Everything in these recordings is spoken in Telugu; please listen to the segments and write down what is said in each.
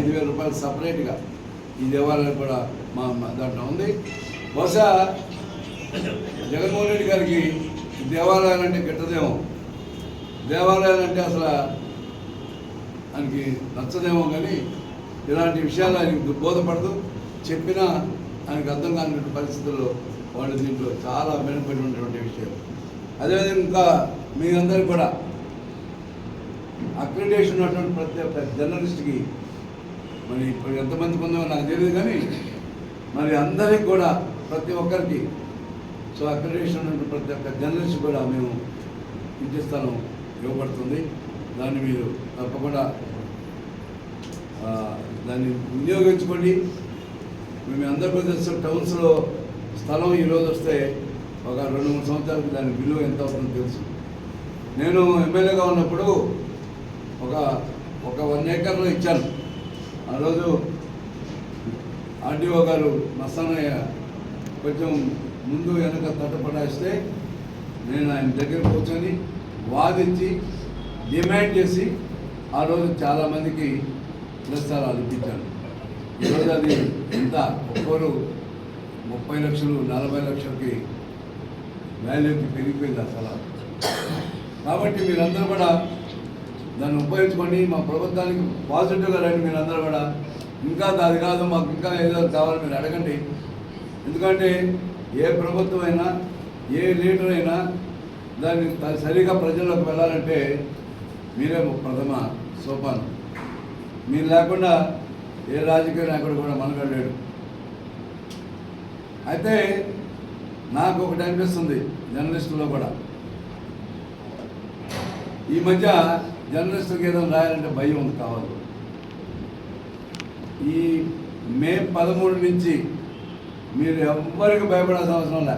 ఐదు వేల రూపాయలు సపరేట్గా. ఈ దేవాలయం కూడా మా దాంట్లో ఉంది. బహుశా జగన్మోహన్ రెడ్డి గారికి దేవాలయాలు అంటే గిట్టదేమో. దేవాలయాలు అంటే అసలు ఆయనకి నచ్చదేమో కానీ ఇలాంటి విషయాలు ఆయనకి బోధపడదు చెప్పినా ఆయనకు అర్థం కానిటువంటి పరిస్థితుల్లో వాళ్ళు దీంట్లో చాలా వెనుకబడి ఉన్నటువంటి విషయం అదేవిధంగా ఇంకా మీ అందరికి కూడా అక్రిడేషన్ ఉన్నటువంటి ప్రతి ఒక్క జర్నలిస్ట్కి మరి ఇప్పుడు ఎంతమందికి ఉందో నాకు తెలియదు కానీ మరి అందరికి కూడా ప్రతి ఒక్కరికి సో అక్రిడేషన్ ప్రతి ఒక్క జర్నలిస్ట్ కూడా మేము విద్యా స్థలం ఇవ్వబడుతుంది. దాన్ని మీరు తప్పకుండా దాన్ని వినియోగించుకోండి. మేము ఆంధ్రప్రదేశ్ టౌన్స్లో స్థలం ఈరోజు వస్తే ఒక రెండు మూడు సంవత్సరాలకి దాని విలువ ఎంత అవుతుందో తెలుసు. నేను ఎమ్మెల్యేగా ఉన్నప్పుడు ఒక ఒక వన్ ఏకర్లో ఇచ్చాను. ఆ రోజు ఆర్డీఓ గారు మస్తానయ్య కొంచెం ముందు వెనక తటపడాయిస్తే నేను ఆయన దగ్గర కూర్చొని వాదించి డిమాండ్ చేసి ఆ రోజు చాలామందికి ఇళ్ళ అనిపించాను ఈరోజు అది ఎంత? ఒక్కరు ముప్పై లక్షలు నలభై లక్షలకి వాల్యూకి పెరిగిపోయింది అసలు కాబట్టి మీరందరూ కూడా దాన్ని ఉపయోగించుకొని మా ప్రభుత్వానికి పాజిటివ్గా రండి అందరూ కూడా. ఇంకా అది కాదు మాకు ఇంకా ఏదో కావాలి మీరు అడగండి. ఎందుకంటే ఏ ప్రభుత్వం అయినా ఏ లీడర్ అయినా దాన్ని సరిగా ప్రజల్లోకి వెళ్ళాలంటే మీరే ప్రథమ సోపానం. మీరు లేకుండా ఏ రాజకీయ నాయకుడు కూడా మనగడలేడు అయితే నాకు ఒకటి అనిపిస్తుంది జర్నలిస్టులో కూడా. ఈ మధ్య జర్నలిస్టులకు ఏదైనా రాయాలంటే భయం ఉంది కావాలి. ఈ మే పదమూడు నుంచి మీరు ఎవ్వరికి భయపడాల్సిన అవసరం లే.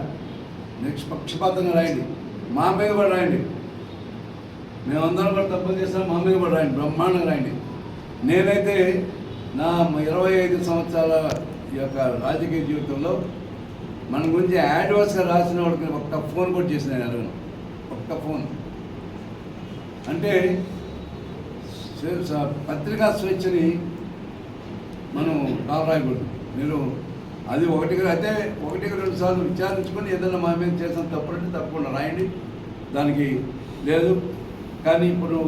నిష్పక్షపాతంగా రాయండి. మా మీద కూడా రాయండి. మేమందరం కూడా తప్పులు చేస్తాం మా మీద కూడా రాయండి. బ్రహ్మాండంగా రాయండి. నేనైతే నా ఇరవై ఐదు సంవత్సరాల ఈ యొక్క రాజకీయ జీవితంలో మన గురించి యాడ్వర్స్గా రాసిన వాడికి ఒక్క ఫోన్ కూడా చేసిన అడగను ఒక్క ఫోన్. అంటే పత్రికా స్వేచ్ఛని మనం కాలరాయకూడదు మీరు అది ఒకటికి అయితే ఒకటికి రెండు సార్లు విచారించుకొని ఏదైనా మా మీద చేసిన తప్పులంటే తప్పకుండా రాయండి. దానికి లేదు. కానీ ఇప్పుడు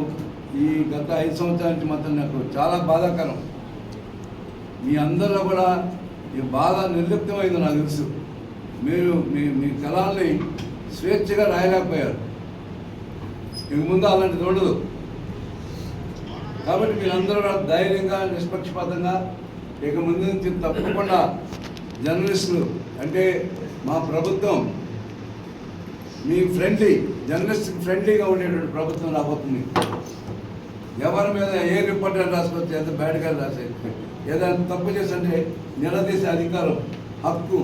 ఈ గత ఐదు సంవత్సరాల నుంచి మాత్రం నాకు చాలా బాధాకరం. మీ అందరిలో కూడా ఈ బాధ నిర్లిప్తమైంది నాకు తెలుసు. మీరు మీ మీ కళల్ని స్వేచ్ఛగా రాయలేకపోయారు. ఇక ముందు అలాంటిది ఉండదు. కాబట్టి మీరందరూ ధైర్యంగా నిష్పక్షపాతంగా ఇక ముందు నుంచి తప్పకుండా జర్నలిస్టులు అంటే మా ప్రభుత్వం మీ ఫ్రెండ్లీ జర్నలిస్ట్ ఫ్రెండ్లీగా ఉండేటువంటి ప్రభుత్వం రాబోతుంది. ఎవరి మీద ఏ రిపోర్టర్ రాసుకోవచ్చు ఎంత బ్యాడ్గా రాసేది ఏదైనా తప్పు చేస్తే నిలదీసే అధికారం హక్కు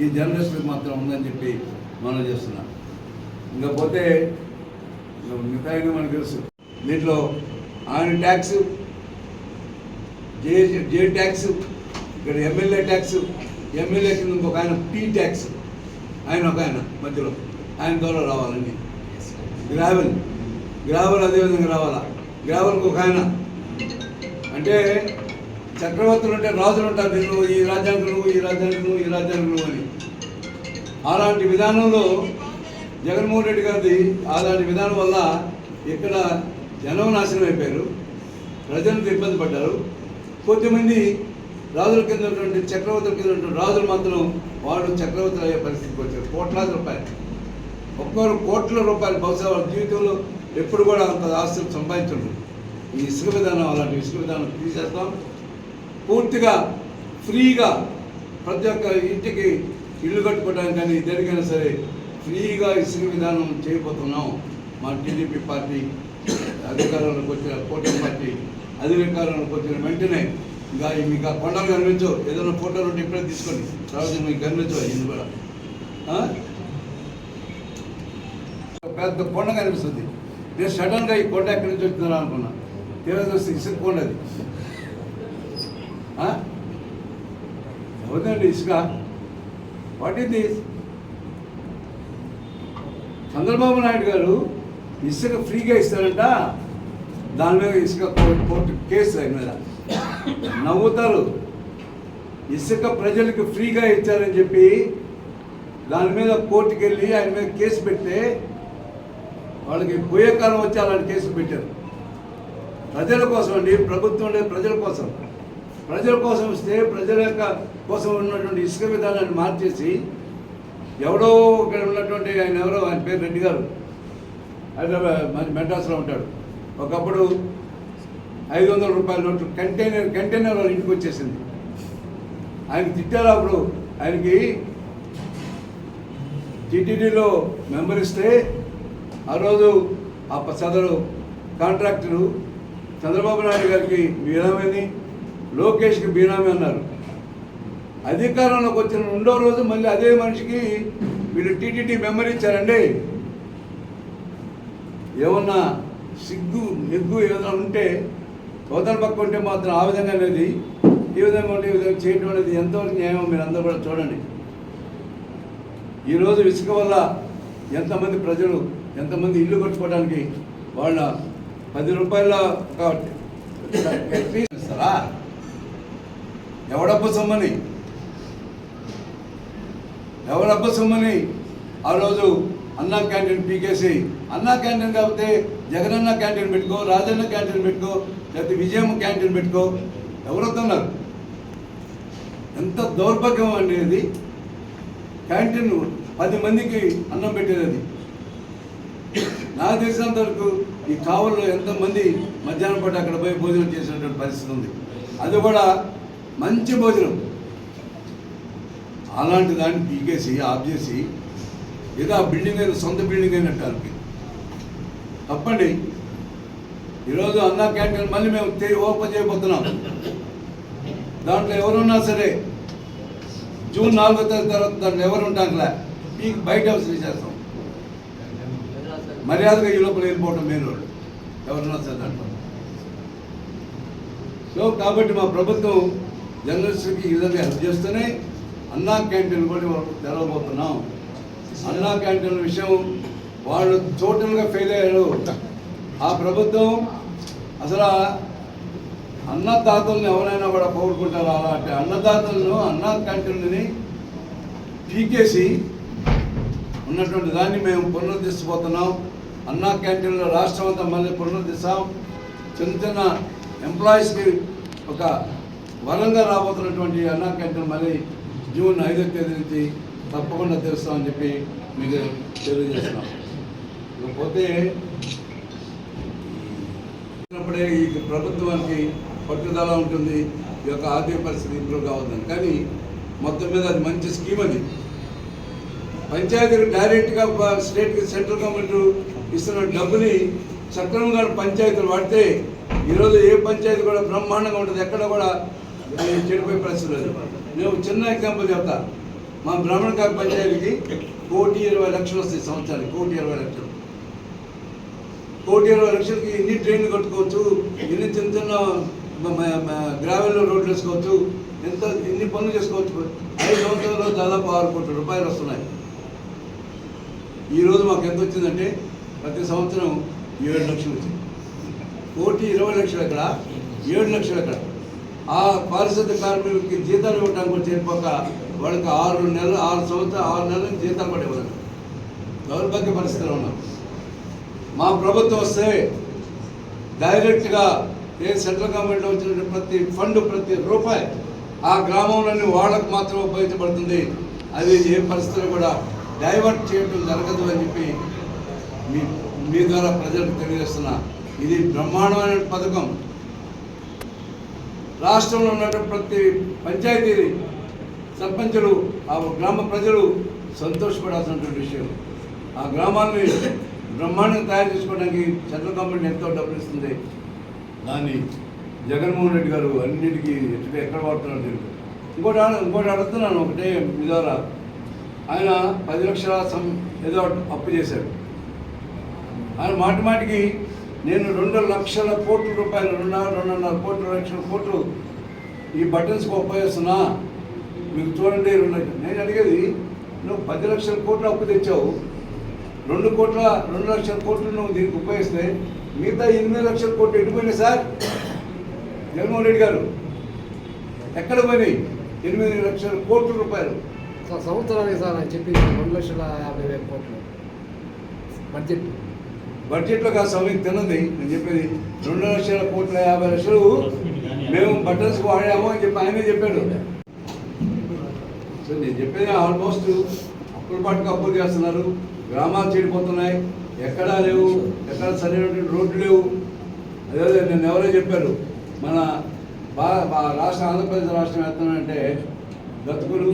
ఈ జర్నలిస్టులకు మాత్రం ఉందని చెప్పి మనం చేస్తున్నాం. ఇంకా పోతే మిగతా మనకు తెలుసు. దీంట్లో ఆయన ట్యాక్స్ జే జే ట్యాక్స్ ఇక్కడ ఎమ్మెల్యే ట్యాక్స్ ఎమ్మెల్యే కింద ఇంకొక ఆయన పీ ట్యాక్స్ ఆయన ఒక ఆయన మధ్యలో. ఆయన ద్వారా రావాలండి. గ్రావెల్ గ్రావెల్ అదేవిధంగా రావాలా? గ్రావెల్కి ఒక ఆయన. అంటే చక్రవర్తులు అంటే రాజులు ఉంటారు నేను ఈ రాజ్యానికి నువ్వు ఈ రాజ్యానికి నువ్వు ఈ రాజ్యానికి నువ్వు అని. అలాంటి విధానంలో జగన్మోహన్ రెడ్డి గారిది అలాంటి విధానం వల్ల ఇక్కడ జనం నాశనం అయిపోయారు. ప్రజలకు ఇబ్బంది పడ్డారు. కొద్దిమంది రాజుల కింద ఉన్నటువంటి చక్రవర్తుల కింద ఉన్నటువంటి రాజులు మాత్రం వాళ్ళు చక్రవర్తులు అయ్యే పరిస్థితికి వచ్చారు. కోట్లాది రూపాయలు. ఒక్కొక్కరు కోట్ల రూపాయలు బహుశా వాళ్ళ జీవితంలో ఎప్పుడు కూడా అంత ఆస్తులు సంపాదించండి ఈ ఇసుక విధానం అలాంటి ఇసుక విధానం తీసేస్తాం. పూర్తిగా ఫ్రీగా ప్రతి ఒక్క ఇంటికి ఇల్లు కట్టుకోవడానికి కానీ దేనికైనా సరే ఫ్రీగా ఇసుక విధానం చేయబోతున్నాం. మా టీడీపీ పార్టీ అధికారంలోకి వచ్చిన కూటమి పార్టీ అధికారంలోకి వచ్చిన వెంటనే ఇంకా మీకు ఆ కొండలు కనిపించవు ఏదైనా ఫోటోలు ఉంటే ఇప్పుడే తీసుకోండి తర్వాత మీకు కనిపించవు ఇది కూడా. పెద్ద కొండ కనిపిస్తుంది. నేను సడన్గా ఈ కొండ ఎక్కడి నుంచి వచ్చిందని అనుకున్నా. తీరా చూస్తే ఇసుక కొండ అది. ఆ? అవునండి ఇసుక. వాట్ ఇది చంద్రబాబు నాయుడు గారు ఇసుక ఫ్రీగా ఇస్తారంట. దాని మీద ఇసుక కోర్టు కోర్టు కేసు ఆయన మీద. నవ్వుతారు. ఇసుక ప్రజలకు ఫ్రీగా ఇచ్చారని చెప్పి దాని మీద కోర్టుకి వెళ్ళి ఆయన మీద కేసు పెడితే వాళ్ళకి పోయే కాలం వచ్చి అలాంటి కేసులు పెట్టారు. ప్రజల కోసం అండి ప్రభుత్వం అనేది ప్రజల కోసం. ప్రజల కోసం వస్తే ప్రజల యొక్క కోసం ఉన్నటువంటి ఇసుక విధానాన్ని మార్చేసి ఎవడో ఇక్కడ ఉన్నటువంటి ఆయన ఎవరో ఆయన పేరు రెడ్డి గారు. హైదరాబాద్ మరి మెడ్రాస్లో ఉంటాడు. ఒకప్పుడు ఐదు వందల రూపాయల నోటు కంటైనర్ కంటైనర్ వాళ్ళ ఇంటికి వచ్చేసింది. ఆయన తిట్టారు అప్పుడు. ఆయనకి టీటీడీలో మెంబర్ ఇస్తే ఆ రోజు ఆ ప- సదరు కాంట్రాక్టరు చంద్రబాబు నాయుడు గారికి బీనామని లోకేష్కి బీనామీ అన్నారు. అధికారంలోకి వచ్చిన రెండో రోజు మళ్ళీ అదే మనిషికి వీళ్ళు టీటీడీ మెంబర్ ఇచ్చారండి. ఏమన్నా సిగ్గు ఎగ్గు ఏదైనా ఉంటే అవతల పక్క ఉంటే మాత్రం ఆ విధంగా అనేది ఈ విధంగా ఉంటే ఈ విధంగా చేయడం అనేది ఎంతవరకు న్యాయం మీరు అందరూ కూడా చూడండి. ఈరోజు ఇసుక వల్ల ఎంతమంది ప్రజలు ఎంతమంది ఇల్లు కట్టుకోవడానికి వాళ్ళ పది రూపాయల ఒక ఇస్తారా ఎవడబ్బ సొమ్మని? ఎవడబ్బ సొమ్మని? ఆ రోజు అన్నా క్యాంటీన్ పీకేసి అన్నా క్యాంటీన్ కాకపోతే జగనన్న క్యాంటీన్ పెట్టుకో రాజన్న క్యాంటీన్ పెట్టుకో లేకపోతే విజయమ్మ క్యాంటీన్ పెట్టుకో ఎవరొస్తున్నారు ఎంత దౌర్భాగ్యం అనేది క్యాంటీన్ పది మందికి అన్నం పెట్టేది అది. నాకు తెలిసినంత వరకు ఈ కావల్లో ఎంతమంది మధ్యాహ్నం పూట అక్కడ పోయి భోజనం చేసినటువంటి పరిస్థితి ఉంది. అది కూడా మంచి భోజనం. అలాంటి దాన్ని పీకేసి ఆఫ్ చేసి ఏదో ఆ బిల్డింగ్ అయిన సొంత బిల్డింగ్ అయినట్టు తప్పండి. ఈరోజు అన్నా క్యాంటీన్ మళ్ళీ మేము తిరిగి ఓపెన్ చేయబోతున్నాం. దాంట్లో ఎవరున్నా సరే జూన్ నాలుగో తేదీ తర్వాత దాంట్లో ఎవరు ఉంటాంలే మీకు బయట అవసరం చేస్తాం మర్యాదగా ఈ లోపల వెళ్ళిపోవడం మెయిన్ రోడ్ ఎవరున్నా సరే దాంట్లో. సో కాబట్టి మా ప్రభుత్వం జర్నలిస్టులకి ఈ విధంగా హెల్ప్ చేస్తూనే అన్నా క్యాంటీన్ కూడా తెరవబోతున్నాం. అన్నా క్యాంటీన్ విషయం వాళ్ళు టోటల్గా ఫెయిల్ అయ్యారు. ఆ ప్రభుత్వం అసలు ఆ అన్నదాతలను ఎవరైనా కూడా కోరుకుంటారు అలాంటి అన్నదాతలను అన్నా క్యాంటీన్ని పీకేసి ఉన్నటువంటి దాన్ని మేము పునరుద్ధరిస్తుపోతున్నాం అన్నా క్యాంటీన్లో రాష్ట్రం అంతా మళ్ళీ పునరుద్ధరిస్తాం. చిన్న చిన్న ఎంప్లాయీస్కి ఒక వరంగా రాబోతున్నటువంటి అన్నా క్యాంటీన్ మళ్ళీ జూన్ ఐదో తేదీ నుంచి తప్పకుండా తెలుస్తామని చెప్పి మీకు తెలియజేస్తున్నాం. ఇకపోతే అప్పుడే ఈ ప్రభుత్వానికి పట్టుదల ఉంటుంది ఈ యొక్క ఆర్థిక పరిస్థితి ఇంప్రూవ్ కావద్దని. కానీ మొత్తం మీద అది మంచి స్కీమ్ అది. పంచాయతీలు డైరెక్ట్గా స్టేట్కి సెంట్రల్ గవర్నమెంట్ ఇస్తున్న డబ్బుని సక్రమంగా పంచాయతీలు వాడితే ఈరోజు ఏ పంచాయతీ కూడా బ్రహ్మాండంగా ఉంటుంది ఎక్కడ కూడా చెడిపోయే పరిస్థితి లేదు. నేను చిన్న ఎగ్జాంపుల్ చెప్తా. మా బ్రాహ్మణ గారి పంచాయతీకి కోటి ఇరవై లక్షలు వస్తాయి సంవత్సరానికి కోటి ఇరవై లక్షలు. కోటి ఇరవై లక్షలకి ఎన్ని ట్రైన్లు కట్టుకోవచ్చు ఎన్ని చిన్న చిన్న గ్రావెల్ రోడ్లు వేసుకోవచ్చు ఎంత ఎన్ని పనులు చేసుకోవచ్చు. ఐదు సంవత్సరాల్లో దాదాపు ఆరు కోట్ల రూపాయలు వస్తున్నాయి. ఈరోజు మాకు ఎంత వచ్చిందంటే ప్రతి సంవత్సరం ఏడు లక్షలు వచ్చింది. కోటి ఇరవై లక్షలు ఎక్కడ? ఏడు లక్షలు ఎక్కడ? ఆ పారిశుద్ధ కార్మికులకి జీతాలు ఇవ్వడానికి కూడా చేరిపోక వాళ్ళకి ఆరు నెలలు ఆరు సంవత్సరాలు ఆరు నెలలు జీతాలు పడేవాళ్ళు దౌర్భాగ్య పరిస్థితిలో ఉన్నాం. మా ప్రభుత్వం వస్తే డైరెక్ట్గా ఏ సెంట్రల్ గవర్నమెంట్లో వచ్చిన ప్రతి ఫండ్ ప్రతి రూపాయి ఆ గ్రామంలోని వాళ్ళకు మాత్రం ఉపయోగించబడుతుంది అది ఏ పరిస్థితులు కూడా డైవర్ట్ చేయడం జరగదు అని చెప్పి మీ మీ ద్వారా ప్రజలకు తెలియజేస్తున్నా. ఇది బ్రహ్మాండమైన పథకం. రాష్ట్రంలో ఉన్నటువంటి ప్రతి పంచాయతీ సర్పంచులు ఆ గ్రామ ప్రజలు సంతోషపడాల్సినటువంటి విషయం. ఆ గ్రామాన్ని బ్రహ్మాండంగా తయారు చేసుకోవడానికి సెంట్రల్ గవర్నమెంట్ ఎంతో డబ్బులు ఇస్తుంది దాన్ని జగన్మోహన్ రెడ్డి గారు అన్నిటికీ ఎక్కడ ఎక్కడ వాడుతున్నారు నేను ఇంకోటి ఇంకోటి అడుగుతున్నాను ఒకటే మీ ద్వారా. ఆయన పది లక్షల సం ఏదో అప్పు చేశాడు. ఆయన మాటి మాటికి నేను రెండు లక్షల కోట్ల రూపాయలు రెండు రెండున్నర కోట్ల లక్షల కోట్లు ఈ బటన్స్కి ఉపయోగిస్తున్నా మీకు చూడండి రెండు. నేను అడిగేది నువ్వు పది లక్షల కోట్లు అప్పు తెచ్చావు. రెండు కోట్ల రెండు లక్షల కోట్లు నువ్వు దీనికి ఉపయోగిస్తే మిగతా ఎనిమిది లక్షల కోట్లు ఎటుపోయినాయి సార్? జగన్మోహన్ రెడ్డి గారు ఎక్కడ పోయినాయి? ఎనిమిది లక్షల కోట్ల రూపాయలు. సంవత్సరానికి సార్ ఆయన చెప్పింది రెండు లక్షల యాభై వేల కోట్లు. బడ్జెట్. బడ్జెట్లో కాదు సమయం తిన్నది నేను చెప్పేది రెండు లక్షల కోట్ల యాభై లక్షలు మేము బట్టల్స్కి వాడాము అని చెప్పి ఆయనే చెప్పాడు. నేను చెప్పేది ఆల్మోస్ట్ అప్పుల పాటుకు అప్పులు చేస్తున్నారు. గ్రామాలు చెడిపోతున్నాయి. ఎక్కడా లేవు. ఎక్కడ సరైనటువంటి రోడ్లు లేవు. అదే నేను ఎవరో చెప్పారు. మన బా రాష్ట్ర ఆంధ్రప్రదేశ్ రాష్ట్రం ఎత్తున్నానంటే గతుకులు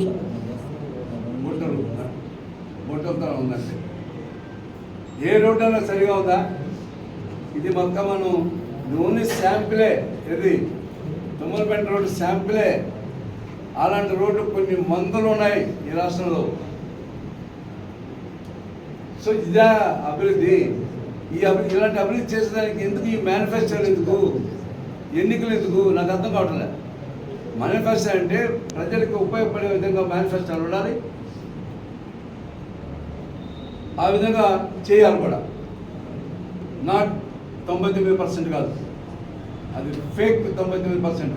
గుట్టలు గుంటలతో ఉందంటే. ఏ రోడ్డు అయినా సరిగా ఉందా? ఇది మొత్తం మనం ఓన్లీ శాంపిలే. ఇది తుమ్మలపేట రోడ్డు శాంపిలే. అలాంటి రోడ్లు కొన్ని మందులు ఉన్నాయి ఈ రాష్ట్రంలో. సో ఇదా అభివృద్ధి. ఈ అభివృద్ధి ఇలాంటి అభివృద్ధి చేసేదానికి ఎందుకు ఈ మేనిఫెస్టోలు ఎందుకు? ఎన్నికలు ఎందుకు? నాకు అర్థం కావట్లేదు. మేనిఫెస్టో అంటే ప్రజలకు ఉపయోగపడే విధంగా మేనిఫెస్టోలు ఉండాలి. ఆ విధంగా చేయాలి కూడా. నాట్ తొంభై తొమ్మిది పర్సెంట్ కాదు. అది ఫేక్ తొంభై తొమ్మిది పర్సెంట్.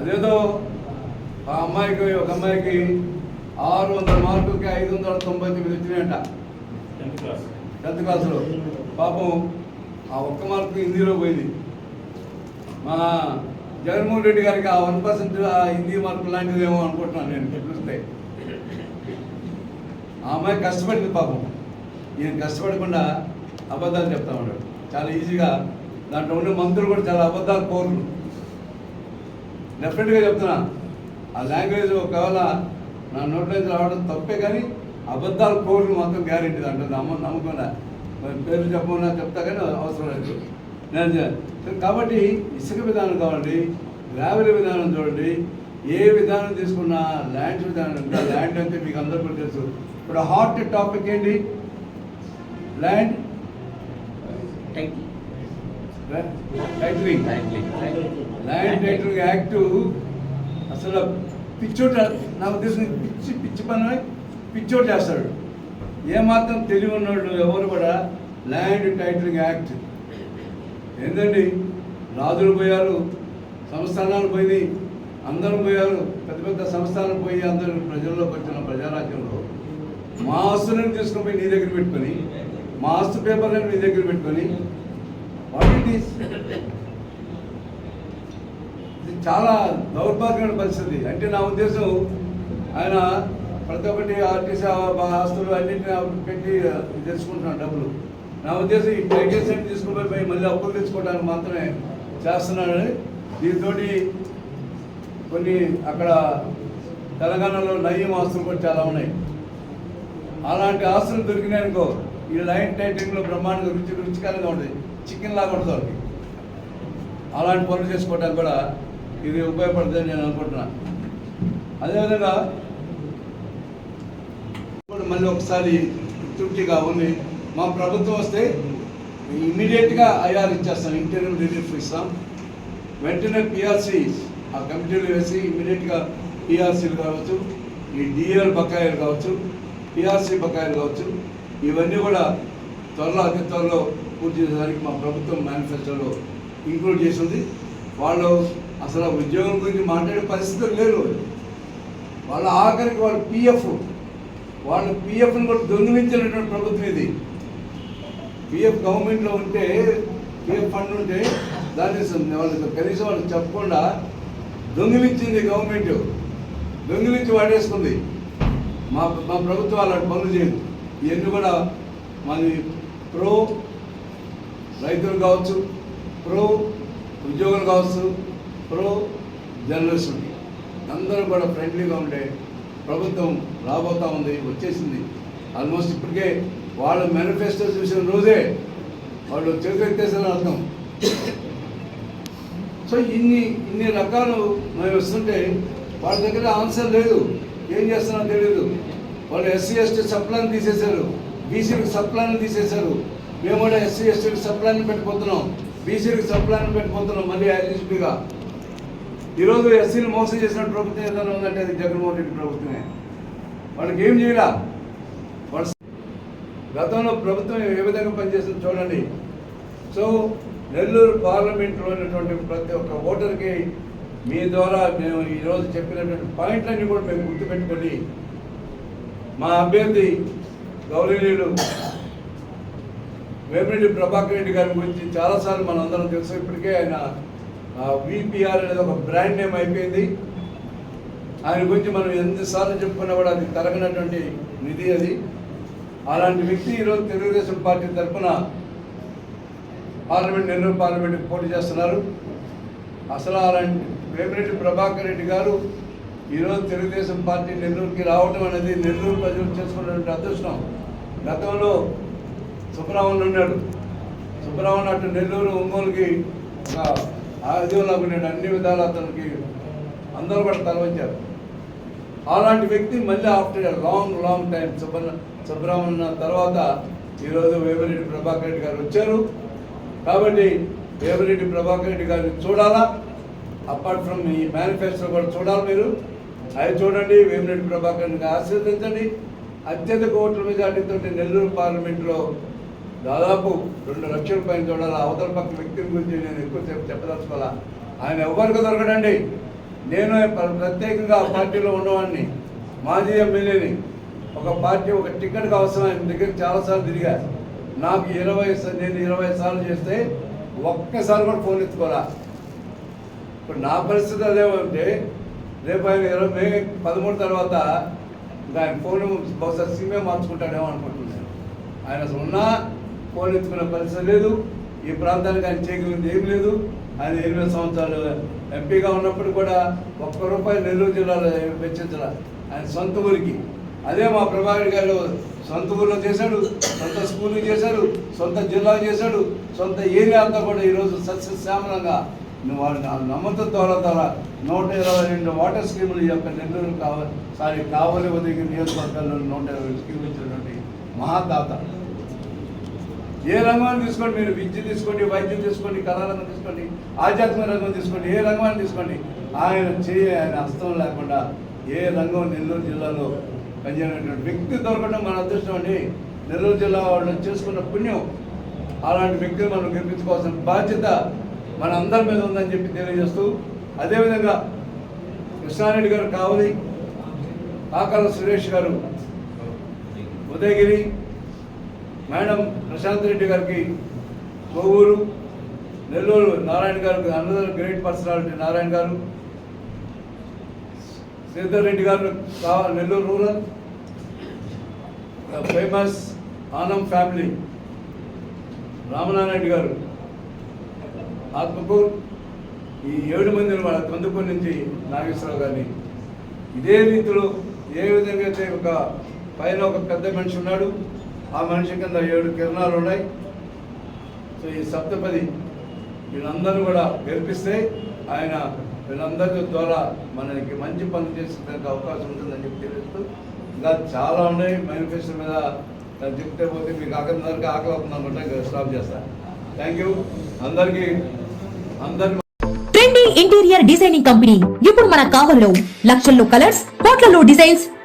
అదేదో ఆ అమ్మాయికి ఒక అమ్మాయికి ఆరు వందల మార్కులకి ఐదు వందల తొంభై తొమ్మిది వచ్చినాయంట. టెన్త్ క్లాస్లో. పాపం ఆ ఒక్క మార్కు హిందీలో పోయింది. మా జగన్మోహన్ రెడ్డి గారికి ఆ వన్ పర్సెంట్ ఆ హిందీ మార్కు లాంటిది ఏమో అనుకుంటున్నాను నేను చూస్తే. ఆ అమ్మాయి కష్టపడింది పాపం. ఈయన కష్టపడకుండా అబద్ధాలు చెప్తా ఉన్నాడు. చాలా ఈజీగా దాంట్లో ఉండే మంత్రులు కూడా చాలా అబద్ధాలు కోరులు. డెఫినెట్గా చెప్తున్నా. ఆ లాంగ్వేజ్ ఒకవేళ నా నోట్లో నుంచి రావడం తప్పే కానీ అబద్ధాలు కోరులు మాత్రం గ్యారెంటీ దాంట్లో నమ్మ నమ్మకుండా పేర్లు చెప్పమన్నా చెప్తా కానీ అవసరం లేదు. నేను కాబట్టి ఇసుక విధానం కావండి గ్రావెల్ విధానం చూడండి ఏ విధానం తీసుకున్నా ల్యాండ్ విధానం ల్యాండ్ అంటే మీకు అందరికీ కూడా తెలుసు. ఇప్పుడు హాట్ టాపిక్ ఏంటి? Land? Titling land titling act అసలు పిచ్చోటి నా ఉద్దేశం పిచ్చి పిచ్చి పని పిచ్చోటి చేస్తాడు. ఏమాత్రం తెలివి ఉన్నోళ్ళు ఎవరు కూడా ల్యాండ్ టైటిలింగ్ యాక్ట్. ఏంటండి రాజులు పోయారు సంస్థానాలు పోయి అందరూ పోయారు పెద్ద పెద్ద సంస్థానాలు పోయి అందరూ ప్రజల్లోకి వచ్చిన ప్రజారాజ్యంలో మా ఆస్తులను తీసుకొని పోయి నీ దగ్గర పెట్టుకొని మా ఆస్తు పేపర్లను నీ దగ్గర పెట్టుకొని వాట్ ఇట్ ఈస్ చాలా దౌర్భాగ్యమైన పరిస్థితి. అంటే నా ఉద్దేశం ఆయన ప్రతి ఒక్కటి ఆర్టీసీ ఆస్తులు అన్నింటినీ పెట్టి తెచ్చుకుంటున్నాను డబ్బులు. నా ఉద్దేశం ఈ ప్యాకేజ్ అన్ని తీసుకుని పోయి మళ్ళీ అప్పులు తెచ్చుకోవడానికి మాత్రమే చేస్తున్నాడని దీంతో కొన్ని అక్కడ తెలంగాణలో నయ్యం ఆస్తులు కూడా చాలా ఉన్నాయి. అలాంటి ఆస్తులు దొరికినాయనుకో ఈ లైన్ టైటింగ్లో బ్రహ్మాండంగా రుచి రుచికరంగా ఉంటుంది చికెన్ లాగా ఉంటుంది అలాంటి పనులు చేసుకోవడానికి కూడా ఇది ఉపయోగపడుతుందని నేను అనుకుంటున్నాను అదేవిధంగా ఇప్పుడు మళ్ళీ ఒకసారి తృప్తిగా ఉంది మా ప్రభుత్వం వస్తే ఇమ్మీడియట్గా ఐఆర్ ఇచ్చేస్తాం ఇంటర్వ్యూ రిలీఫ్ ఇస్తాం. వెంటనే పిఆర్సీ ఆ కమిటీలు వేసి ఇమ్మీడియట్గా పిఆర్సీలు కావచ్చు ఈ డిఎల్ బకాయిలు కావచ్చు పిఆర్సీ బకాయిలు కావచ్చు ఇవన్నీ కూడా త్వరలో అతి త్వరలో పూర్తి చేయడానికి మా ప్రభుత్వం మేనిఫెస్టోలో ఇంక్లూడ్ చేసింది వాళ్ళు అసలు ఉద్యోగం గురించి మాట్లాడే పరిస్థితులు లేరు వాళ్ళ ఆఖరికి వాళ్ళ పిఎఫ్ వాళ్ళ పిఎఫ్ని కూడా దొంగిలించినటువంటి ప్రభుత్వం ఇది. పిఎఫ్ గవర్నమెంట్లో ఉంటే పిఎఫ్ ఫండ్ ఉంటే దాన్ని వాళ్ళకి కనీసం వాళ్ళకి చెప్పకుండా దొంగిలించింది గవర్నమెంట్ దొంగిలించి వాడేసుకుంది. మా మా ప్రభుత్వం అలాంటి పనులు చేయదు. ఇవన్నీ కూడా మాది ప్రో రైతులు కావచ్చు ప్రో ఉద్యోగులు కావచ్చు ప్రో జర్నలిస్టులు అందరూ కూడా ఫ్రెండ్లీగా ఉండే ప్రభుత్వం రాబోతా ఉంది వచ్చేసింది. ఆల్మోస్ట్ ఇప్పటికే వాళ్ళ మేనిఫెస్టో చూసిన రోజే వాళ్ళు చేతులెత్తేసిన అర్థం. సో ఇన్ని ఇన్ని రకాలు మేము వస్తుంటే వాళ్ళ దగ్గర ఆన్సర్ లేదు. ఏం చేస్తున్నారో తెలియదు వాళ్ళు ఎస్సీ ఎస్టీ సప్లాన్ తీసేశారు. బీసీలకు సప్లాన్ తీసేశారు. మేము కూడా ఎస్సీ ఎస్టీకి సప్లాన్ పెట్టిపోతున్నాం బీసీలకు సప్లాన్ పెట్టిపోతున్నాం మళ్ళీ యాజిస్ట్గా ఈరోజు ఎస్సీలు మోసం చేసిన ప్రభుత్వం ఏదైనా ఉందంటే అది జగన్మోహన్ రెడ్డి ప్రభుత్వమే. వాళ్ళకి ఏం చేయాల? వాళ్ళ గతంలో ప్రభుత్వం ఏ విధంగా పనిచేస్తుంది చూడండి. సో నెల్లూరు పార్లమెంట్లో ఉన్నటువంటి ప్రతి ఒక్క ఓటర్కి మీ ద్వారా మేము ఈరోజు చెప్పినటువంటి పాయింట్లన్నీ కూడా మేము గుర్తుపెట్టుకొని మా అభ్యర్థి గౌరవనీయుడు వేమిరెడ్డి ప్రభాకర్ రెడ్డి గారి గురించి చాలాసార్లు మనందరం తెలుసు. ఇప్పటికే ఆయన విపిఆర్ అనేది ఒక బ్రాండ్ నేమ్ అయిపోయింది. ఆయన గురించి మనం ఎన్నిసార్లు చెప్పుకున్నా కూడా అది తరగనటువంటి నిధి అది. అలాంటి వ్యక్తి ఈరోజు తెలుగుదేశం పార్టీ తరఫున పార్లమెంట్ నెల్లూరు పార్లమెంట్కి పోటీ చేస్తున్నారు. అసలు అలాంటి వేమిరెడ్డి ప్రభాకర్ రెడ్డి గారు ఈరోజు తెలుగుదేశం పార్టీ నెల్లూరుకి రావడం అనేది నెల్లూరు ప్రజలు చేసుకున్నటువంటి అదృష్టం. గతంలో సుబ్రహ్మణ్యం ఉన్నాడు. సుబ్రహ్మణ్యం అటు నెల్లూరు ఒంగోలుకి ఒక ఆదిలో నేను అన్ని విధాలు అతనికి అందరూ కూడా తలవంచారు అలాంటి వ్యక్తి మళ్ళీ ఆఫ్టర్ లాంగ్ లాంగ్ టైం సుబ్ర సుబ్రహ్మణ్య తర్వాత ఈరోజు వేమిరెడ్డి ప్రభాకర్ రెడ్డి గారు వచ్చారు. కాబట్టి వేమిరెడ్డి ప్రభాకర్ రెడ్డి గారిని చూడాలా? అపార్ట్ ఫ్రమ్ ఈ మేనిఫెస్టో కూడా చూడాలి మీరు. అవి చూడండి వేమిరెడ్డి ప్రభాకర్ రెడ్డిని ఆశీర్వదించండి. అత్యధిక ఓట్ల మెజార్టీతో నెల్లూరు పార్లమెంట్లో దాదాపు రెండు లక్షల పైన చూడాలి అవతల పక్క వ్యక్తి గురించి నేను ఎక్కువసేపు చెప్పదలుచుకోవాలా? ఆయన ఎవరికి దొరకడండి. నేను ప్రత్యేకంగా ఆ పార్టీలో ఉన్నవాడిని మాజీ ఎమ్మెల్యేని. ఒక పార్టీ ఒక టికెట్కి అవసరం ఆయన దగ్గర చాలాసార్లు తిరిగా. నాకు ఇరవై నేను ఇరవై సార్లు చేస్తే ఒక్కసారి కూడా ఫోన్ ఎత్తుకోరా ఇప్పుడు నా పరిస్థితి అదేమంటే రేపు ఆయన ఇరవై మే పదమూడు తర్వాత ఇంకా ఆయన ఫోన్ బహుశా సిమే మార్చుకుంటాడేమో అనుకుంటున్నాను. ఆయన అసలు ఉన్నా ఫోన్ పరిస్థితి లేదు. ఈ ప్రాంతానికి ఆయన చేయగలిగింది ఏం లేదు. ఆయన ఎనిమిది సంవత్సరాలు ఎంపీగా ఉన్నప్పుడు కూడా ఒక్క రూపాయి నెల్లూరు జిల్లాలో వెచ్చించాల. ఆయన సొంత ఊరికి. అదే మా ప్రభాకర్ గారు సొంత ఊరిలో చేశాడు సొంత స్కూల్ చేశాడు సొంత జిల్లా చేశాడు సొంత ఏరియా అంతా కూడా ఈరోజు సస్యశ్యామలంగా. నువ్వు వాళ్ళ నమ్మకం ద్వారా ద్వారా నూట ఇరవై రెండు వాటర్ స్కీములు ఈ యొక్క నెల్లూరు కావాలి సారీ కావలి ఉదయం నియోజకవర్గాల్లో నూట ఇరవై స్కీములు ఇచ్చినటువంటి మహాదాత. ఏ రంగాన్ని తీసుకోండి మీరు విద్య తీసుకోండి వైద్యం తీసుకోండి కళారంగం తీసుకోండి ఆధ్యాత్మిక రంగం తీసుకోండి ఏ రంగాన్ని తీసుకోండి ఆయన చేయ ఆయన హస్తం లేకుండా ఏ రంగం నెల్లూరు జిల్లాలో పనిచేయనటువంటి వ్యక్తి దొరకడం మన అదృష్టం అండి. నెల్లూరు జిల్లా వాళ్ళు చేసుకున్న పుణ్యం అలాంటి వ్యక్తిని మనం గెలిపించుకోవాల్సిన బాధ్యత మన అందరి మీద ఉందని చెప్పి తెలియజేస్తూ అదేవిధంగా కృష్ణారెడ్డి గారు కావలి కాకల సురేష్ గారు ఉదయగిరి మేడం ప్రశాంత్ రెడ్డి గారికి కొవ్వూరు నెల్లూరు నారాయణ గారు అనదర్ గ్రేట్ పర్సనాలిటీ నారాయణ గారు శ్రీధర్ రెడ్డి గారు కా- Nellore rural famous Anam family Ramanarayana garu Atmakur ఈ ఏడు మందిని వాళ్ళ కందుకూరు నుంచి నాగేశ్వరరావు గారిని. ఇదే రీతిలో ఏ విధంగా అయితే ఒక పైన ఒక పెద్ద మనిషి ఉన్నాడు ఆ మనిషి కింద ఏడు కిరణాలు ఉన్నాయి. సో ఈ సప్తపది వీళ్ళందరూ కూడా గెలిపిస్తే ఆయన వీళ్ళందరి ద్వారా మనకి మంచి పనులు చేసేందుకు అవకాశం ఉంటుందని చెప్పి తెలుస్తూ ఇంకా చాలా ఉన్నాయి. మేనిఫెస్టో మీద చెప్తే పోతే మీకు ఆకలి ఆకలి అవుతుంది అనుకుంటే స్టాప్ చేస్తాను థ్యాంక్ యూ అందరికీ అందరి ట్రెండీ ఇంటీరియర్ డిజైనింగ్ కంపెనీ. ఇప్పుడు మన కావలిలో లక్షల్లో కలర్స్ కోట్లలో డిజైన్స్